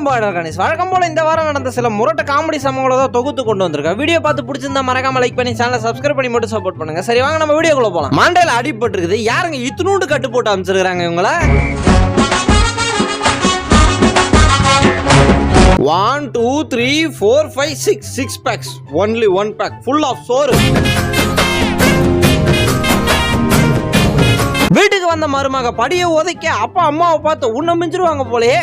வணக்கம் பாடர் கணேஷ். வழக்கம் போல இந்த வாரம் நடந்த சில முரட்ட காமெடி சம்பவங்களை தான் தொகுத்து கொண்டு வந்திருக்கேன். வீடியோ பார்த்து பிடிச்சிருந்தா மறக்காம லைக் பண்ணி சேனலை சப்ஸ்கிரைப் பண்ணி மட்டும் சப்போர்ட் பண்ணுங்க. சரி வாங்க நம்ம வீடியோக்குள்ள போகலாம் மாண்டையில் அடிபட்டு இருக்குது யாருங்க இத்தினூண்டு கட்டு போட்டு அமைச்சிருக்கிறாங்க இவங்கள? One two three four five six six packs only one pack full of சோறு. வீட்டுக்கு வந்த மருமக படியை உதைக்க அப்பா அம்மாவை பார்த்து உன்னை மிஞ்சிருவாங்க போலயே.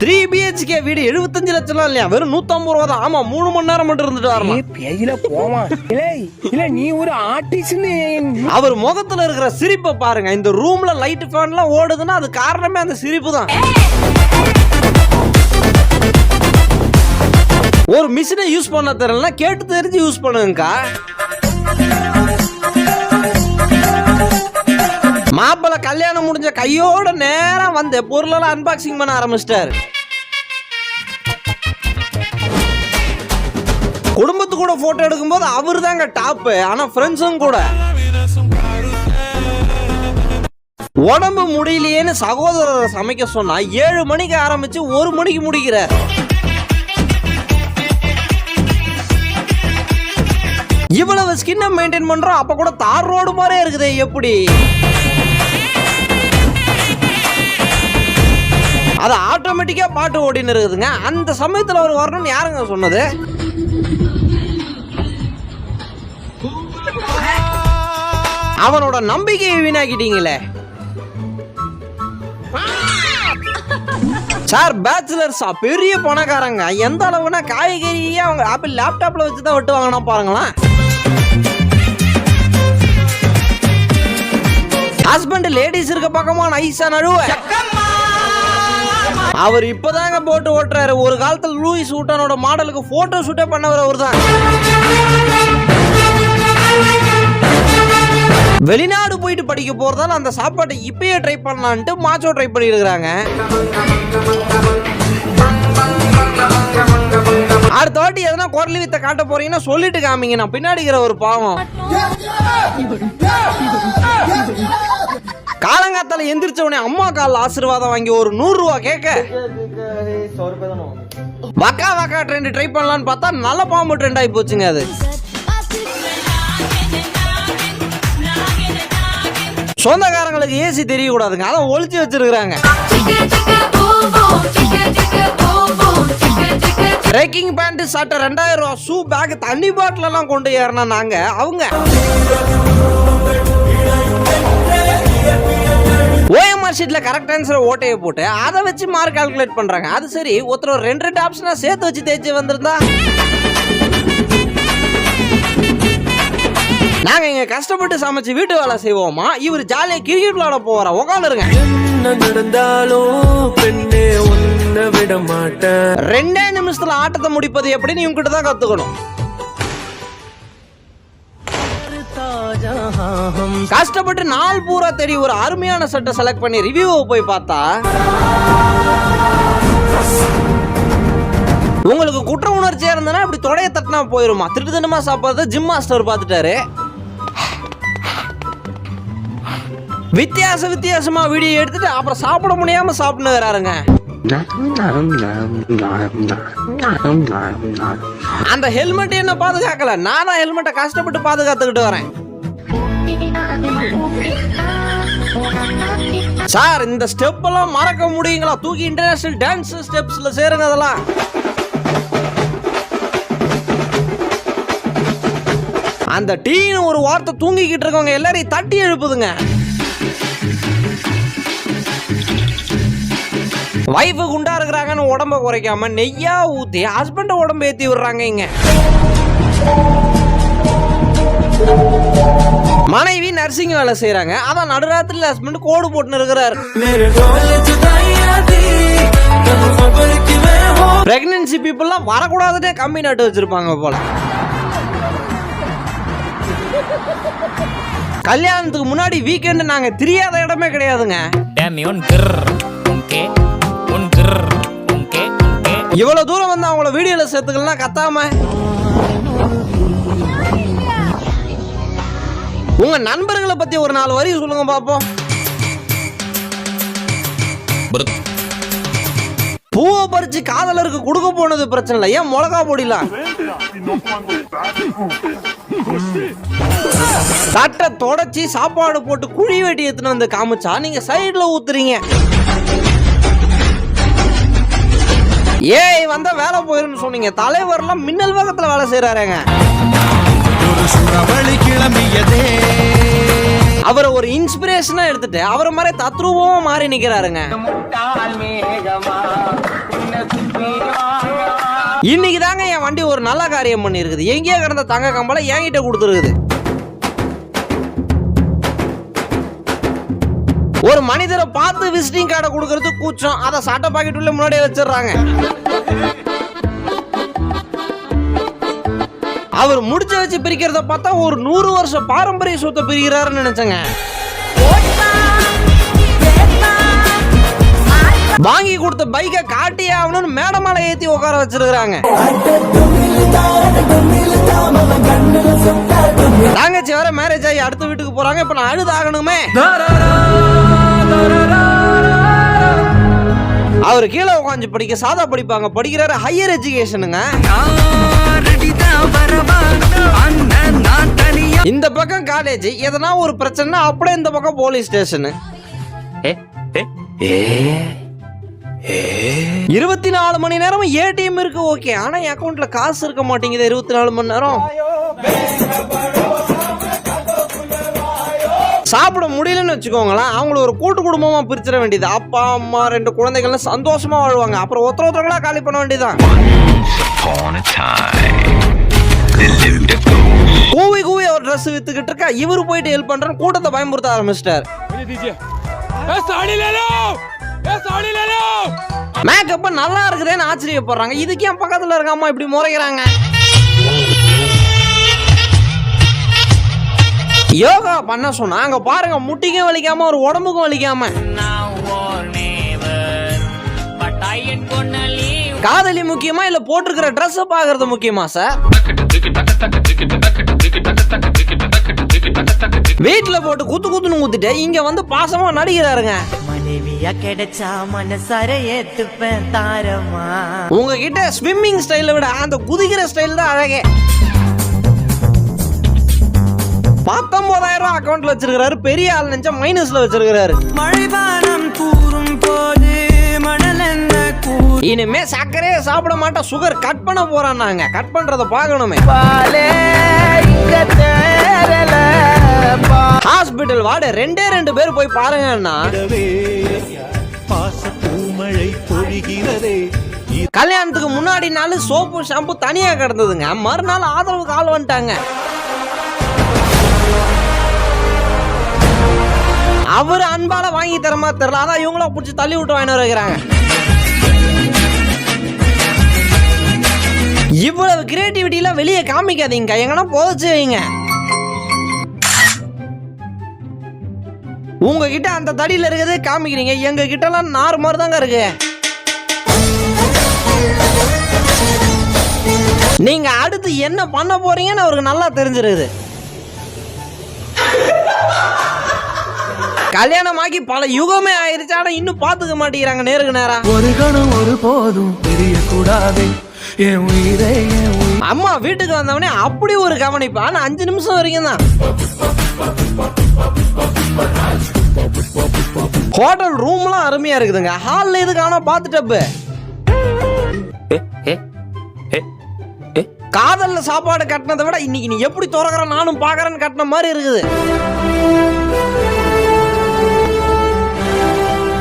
த்ரீ பிஹெச்கே வீடு எழுபத்தஞ்சு லட்சம் இல்லையா? வெறும் நூத்தம்பது ரூபா தான் ஆமா மூணு மணி நேரம் மட்டும் இருந்துட்டு வரணும் ஏய், பேஜில போவான். இல்ல நீ ஒரு ஆர்டிஸ்ட்னு. அவர் முகத்துல இருக்கிற சிரிப்பை பாருங்க. இந்த ரூம்ல லைட் ஃபேன்லாம் ஓடுதுன்னா அது காரணமே அந்த சிரிப்பு தான் ஒரு மிஷினை யூஸ் பண்ண தெரியலனா கேட்டு தெரிஞ்சு யூஸ் பண்ணுங்கக்கா. மாப்பிள்ளை கல்யாணம் முடிஞ்ச கையோட நேரம் வந்து பொருளெல்லாம் அன்பாக்சிங் பண்ண ஆரம்பிச்சிட்டாரு. குடும்பத்து கூட போட்டோ எடுக்கும்போது அவர் தாங்க டாப்பு ஆனா ஃப்ரெண்ட்ஸும் கூட. உடம்பு முடியலையேன்னு சகோதரரை சமைக்க சொன்னா ஏழு மணிக்கு ஆரம்பிச்சு ஒரு மணிக்கு முடிக்கிறார். இவ்வளவு ஸ்கின்னை மெயின்டைன் பண்றோம் அப்ப கூட தார் ரோடு மாதிரியே இருக்குதே எப்படி? அது ஆட்டோமேட்டிக்காக பாட்டு ஓடின்னு இருக்குதுங்க. அந்த சமயத்தில் அவர் வரணும்னு யாருங்க சொன்னது? அவனோட நம்பிக்கையை வீணாக்கிட்டீங்களே. சார் பேச்சுலர்ஸா பெரிய பணக்காரங்க. எந்த அளவுனா காய்கறியே அவங்க ஆப்பிள் லேப்டாப்ல வச்சு தான் வெட்டு வாங்கினா பாருங்களேன். ஹஸ்பண்ட் லேடிஸ் இருக்க பக்கமா நைஸா நழுவ அவர் இப்பதாங்க போட்டு ஓட்டுறாரு ஒரு காலத்துல லூயிஸ் ஊட்டனோட மாடலுக்கு போட்டோ ஷூட்டே பண்ணவர் அவர் தான் வெளிநாடு போயிட்டு படிக்க போறதால அந்த சாப்பாட்டை இப்பயே ட்ரை பண்ணலான்ட்டு மாச்சோ ட்ரை பண்ணிருக்கிறாங்க அடுத்த வாட்டி எதனா குரல் வித்த காட்ட போறீங்கன்னா சொல்லிட்டு காமிங்க நான் பின்னாடி இருக்கிற ஒரு பாவம் காலங்காத்தால எந்திரிச்ச உடனே அம்மா காலில் ஆசீர்வாதம் வாங்கி ஒரு நூறு ரூபா கேட்க வக்கா வக்கா ட்ரெண்ட் ட்ரை பண்ணலான்னு பார்த்தா நல்ல பாம்பு ட்ரெண்ட் ஆகி போச்சுங்க அது. சொந்தக்காரங்களுக்கு ஏசி தெரியக்கூடாதுங்க. அதான் ஒழிச்சு வச்சிருக்கிறாங்க. ட்ரெக்கிங் பேண்ட் சட்டை ரெண்டாயிரம் ரூபா ஷூ பேக் தண்ணி பாட்டிலெல்லாம் கொண்டு ஏறினா நாங்கள் அவங்க. ஓஎம்ஆர் ஷீட்ல கரெக்ட் ஆன்சரை ஓட்டையை போட்டு அதை வச்சு மார்க் கால்குலேட் பண்றாங்க. அது சரி ஒருத்தர் ஒரு ரெண்டு ரெண்டு ஆப்ஷனா சேர்த்து வச்சு தேய்ச்சி வந்திருந்தா? நாங்க இங்க கஷ்டப்பட்டு சமைச்சு வீட்டு வேலை செய்வோமா? இவர் ஜாலியா கிரிக்கெட் விளையாட போறா உட்காந்துருங்க நடந்தாலும் ரெண்டே நிமிஷத்துல ஆட்டத்தை முடிப்பது எப்படின்னு இவங்க தான் கத்துக்கணும். கஷ்டப்பட்டு நாள் பூரா தேடி ஒரு அருமையான சட்டை செலக்ட் பண்ணி ரிவ்யூவை போய் பார்த்தா. உங்களுக்கு குற்ற உணர்ச்சியா இருந்தனா இப்படி தொடைய தட்டினா போயிருமா? திட்டு தினமா சாப்பாடு ஜிம் மாஸ்டர் பார்த்துட்டாரு. வித்தியாச வித்தியாசமா வீடியோ எடுத்துட்டு அப்புறம் சாப்பிட முடியாம சாப்பிட்டு வராருங்க. அந்த ஹெல்மெட் என்ன பாதுகாக்கல? நான் தான் ஹெல்மெட்டை கஷ்டப்பட்டு பாதுகாத்துக்கிட்டு வரேன். சார் இந்த ஸ்டெப் எல்லாம் மறக்க முடியுங்களா? தூக்கி இன்டர்நேஷனல் டான்ஸ் ஸ்டெப்ஸ்ல சேருங்க அதெல்லாம். அந்த டீன்னு ஒரு வார்த்தை தூங்கிக்கிட்டு இருக்கவங்க எல்லாரையும் தட்டி எழுப்புதுங்க. வைஃபு குண்டா இருக்கிறாங்கன்னு உடம்ப குறைக்காம நெய்யா ஊத்தி ஹஸ்பண்ட உடம்ப ஏத்தி விடுறாங்க இங்க. மனைவி நர்சிங் வேலை செய்யறாங்க அதான் நடுராத்திரில ஹஸ்பண்ட் கோடு போட்டுன்னு இருக்கிறாரு. பிரெக்னன்சி பீப்புள்லாம் வரக்கூடாதுட்டே கம்மி நட்டு வச்சிருப்பாங்க போல. கல்யாணத்துக்கு முன்னாடி வீக்கெண்டு நாங்க தெரியாத இடமே கிடையாதுங்க. இவ்வளவு தூரம் வந்து அவங்கள வீடியோல சேர்த்துக்கலாம் கத்தாம? உங்க நண்பர்களை பத்தி ஒரு நாலு வரி சொல்லுங்க பாப்போம். பூவை பறிச்சு காதலருக்கு கொடுக்க போனது பிரச்சனை இல்லை. ஏன் மிளகா பொடிலாம் தட்டை தொடச்சி சாப்பாடு போட்டு குழி வெட்டி எடுத்துன்னு வந்து காமிச்சா நீங்க சைடுல ஊத்துறீங்க. ஏய் வந்தா வேலை போயிருன்னு சொன்னீங்க. தலைவர்லாம் மின்னல் வேகத்துல வேலை செய்யறாருங்க ஒரு சுழவழி கிளம்பியதே. அவரை ஒரு இன்ஸ்பிரேஷனா எடுத்துட்டு அவரை மாதிரி தத்ரூபமா மாறி நிக்கிறாருங்க. இன்னைக்கு தாங்க என் வண்டி ஒரு நல்ல காரியம் பண்ணிருக்குது. எங்கேயோ கிடந்த தங்க கம்பளை என்கிட்ட கொடுத்துருக்குது. ஒரு மனிதரை பார்த்து விசிட்டிங் கார்டை கொடுக்கறது கூச்சம். அதை சட்டை பாக்கெட் உள்ள முன்னாடியே வச்சிடுறாங்க. அவர் முடிச்ச வச்சு பிரிக்கிறத பார்த்தா ஒரு நூறு வருஷம் பாரம்பரிய சொத்தை பிரிக்கிறாருன்னு நினைச்சேங்க. வாங்கி கொடுத்த பைக்கை காட்டியே ஆகணும்னு மேடை ஏத்தி உட்கார வச்சிருக்கிறாங்க. தங்கச்சி வேற மேரேஜ் ஆகி அடுத்த வீட்டுக்கு போறாங்க இப்ப நான் அழுதாகணுமே. அவர் கீழே உட்காந்து படிக்க சாதா படிப்பாங்க. படிக்கிறாரு ஹையர் எஜுகேஷனுங்க இந்த பக்கம் காலேஜ் எதனா ஒரு பிரச்சனை அப்படியே இந்த பக்கம் போலீஸ் ஸ்டேஷனு இருபத்தி நாலு மணி நேரம் ஏடிஎம் இருக்கு ஓகே ஆனா என் அக்கௌண்ட்ல காசு இருக்க மாட்டேங்குது இருபத்தி நாலு மணி நேரம். சாப்பிட முடியலன்னு வச்சுக்கோங்களேன் அவங்கள ஒரு கூட்டு குடும்பமா பிரிச்சிட வேண்டியது. அப்பா அம்மா ரெண்டு குழந்தைகள்லாம் சந்தோஷமா வாழ்வாங்க. அப்புறம் ஒருத்தர் ஒருத்தர்களா காலி பண்ண வேண்டியதுதான். கூவி கூவி அவர் ட்ரெஸ் வித்துக்கிட்டு இருக்கா இவரு போயிட்டு ஹெல்ப் பண்றேன்னு கூட்டத்தை பயமுறுத்த ஆரம்பிச்சிட்டார். மேக்கப் நல்லா இருக்குதேன்னு ஆச்சரியப்படுறாங்க. இதுக்கு என் பக்கத்துல இருக்க அம்மா இப்படி முறைக்கிறாங்க. யோகா பண்ண சொன்னா அங்க பாருங்க முட்டிக்கும் வலிக்காம ஒரு உடம்புக்கும் வலிக்காம. காதலி முக்கியமா இல்ல போட்டிருக்கிற ட்ரெஸ் பாக்குறது முக்கியமா சார் வீட்டுல போட்டு குத்து குத்துன்னு குத்துட்டு இங்க வந்து பாசமா நடிக்கிறாருங்க. மனைவியா கிடைச்சா மனசார ஏத்துப்பேன் தாரமா உங்ககிட்ட ஸ்விம்மிங் ஸ்டைலை விட அந்த குதிக்கிற ஸ்டைல் தான் அழகே. பத்தொன்பதாயிரம் ரூபாய் அக்கௌண்ட்ல வச்சிருக்காரு பெரிய ஆள் நினைச்சா மைனஸ்ல வச்சிருக்காரு மழைபானம் கூறும் போது மணல் என்ன கூறு இனிமே சர்க்கரையே சாப்பிட மாட்டோம் சுகர் கட் பண்ண போறான் நாங்க. கட் பண்றத பார்க்கணுமே. ஹாஸ்பிட்டல் வார்டு ரெண்டே ரெண்டு பேர் போய் பாருங்கன்னா பாச பூமழை பொழிகிறதே. கல்யாணத்துக்கு முன்னாடி நாள் சோப்பு ஷாம்பு தனியா கிடந்ததுங்க. மறுநாள் ஆதரவுக்கு ஆள் வந்துட்டாங்க. அவர் அன்பால வாங்கி தரமா தெரியல. அதான் இவங்கள பிடிச்சி தள்ளி விட்டு வாங்கிட்டு வைக்கிறாங்க. இவ்வளவு கிரியேட்டிவிட்டிலாம் வெளியே காமிக்காதீங்க. எங்கன்னா போதச்சு வைங்க. உங்ககிட்ட அந்த தடியில இருக்கிறது காமிக்கிறீங்க. எங்க கிட்ட எல்லாம் நார் மாதிரி தாங்க இருக்கு. நீங்க அடுத்து என்ன பண்ண போறீங்கன்னு அவருக்கு நல்லா தெரிஞ்சிருக்குது. கல்யாணமாகி பல யுகமே ஆயிருச்சு. ஆனா இன்னும் பாத்துக்க மாட்டேங்கிறாங்க. நேருக்கு நேரா. ஒரு கணம் ஒரு போதும். தெரியக்கூடாதே. என் உயிரே என் உயிர். அம்மா வீட்டுக்கு வந்தவனே அப்படி ஒரு கவனிப்பு. ஆனா அஞ்சு நிமிஷம் வரைக்கும் தான். ஹோட்டல் ரூம்லாம் அருமையா இருக்குதுங்க. ஹால்ல இது காணோம் பாத்து டப்பு காதல்ல சாப்பாடு கட்டினதை விட இன்னைக்கு நீ எப்படி திறக்கிற நானும் பாக்குறேன்னு கட்டின மாதிரி இருக்குது.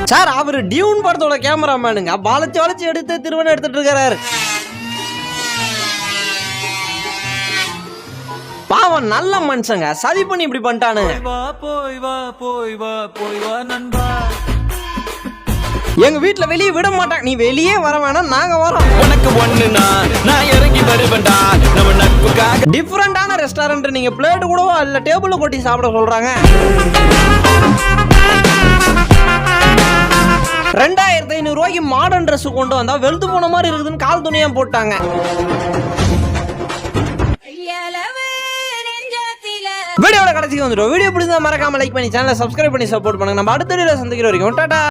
சார் அவரு டியூன் படத்தோட கேமராமேனுங்க. வளைச்சு வளைச்சு எடுத்து திருவண்ணம் எடுத்துட்டு இருக்காரு. பாவம் நல்ல மனுஷங்க. சதி பண்ணி இப்படி பண்ணிட்டானுங்க வா போய் வா போய் வா போய் வா நண்பா. எங்க வீட்ல வெளியே விட மாட்டாங்க நீ வெளியே வர வேணாம் நாங்க வரோம். உனக்கு ஒண்ணுனா நான் இறங்கி வருவேன்டா. நம்ம நட்புக்காக டிஃப்ரெண்டான ரெஸ்டாரண்ட் நீங்க பிளேட் கூடவோ இல்ல டேபிள் கொட்டி சாப்பிட சொல்றாங்க? ரெண்டாயிரத்தி ஐநூறு ரூபாய்க்கு மாடர்ன் Dress கொண்டு வந்தா வெளுத்து போன மாதிரி இருக்குதுன்னு கால் துணியா போட்டாங்க. வீடியோட கடைசிக்கு வந்துடும் வீடியோ பிடிச்சா மறக்காம லைக் பண்ணி சேனலை சப்ஸ்கிரைப் பண்ணி சப்போர்ட் பண்ணுங்க. நம்ம அடுத்த வீடியோல சந்திக்கிற வரைக்கும் டாடா!